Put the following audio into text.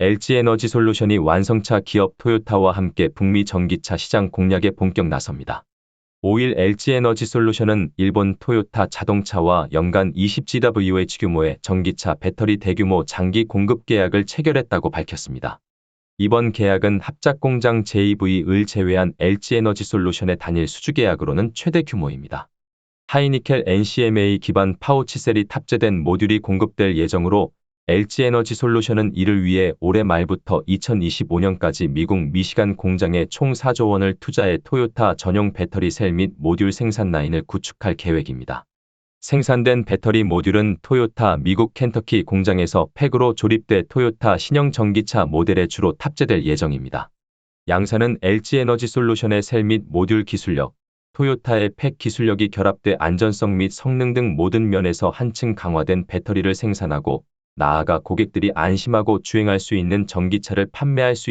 LG에너지 솔루션이 완성차 기업 토요타와 함께 북미 전기차 시장 공략에 본격 나섭니다. 5일 LG에너지 솔루션은 일본 토요타 자동차와 연간 20GWH 규모의 전기차 배터리 대규모 장기 공급 계약을 체결했다고 밝혔습니다. 이번 계약은 합작 공장 JV을 제외한 LG에너지 솔루션의 단일 수주 계약으로는 최대 규모입니다. 하이니켈 NCMA 기반 파우치셀이 탑재된 모듈이 공급될 예정으로 LG에너지 솔루션은 이를 위해 올해 말부터 2025년까지 미국 미시간 공장에 총 4조 원을 투자해 토요타 전용 배터리 셀 및 모듈 생산 라인을 구축할 계획입니다. 생산된 배터리 모듈은 토요타 미국 켄터키 공장에서 팩으로 조립돼 토요타 신형 전기차 모델에 주로 탑재될 예정입니다. 양사는 LG에너지 솔루션의 셀 및 모듈 기술력, 토요타의 팩 기술력이 결합돼 안전성 및 성능 등 모든 면에서 한층 강화된 배터리를 생산하고 나아가 고객들이 안심하고 주행할 수 있는 전기차를 판매할 수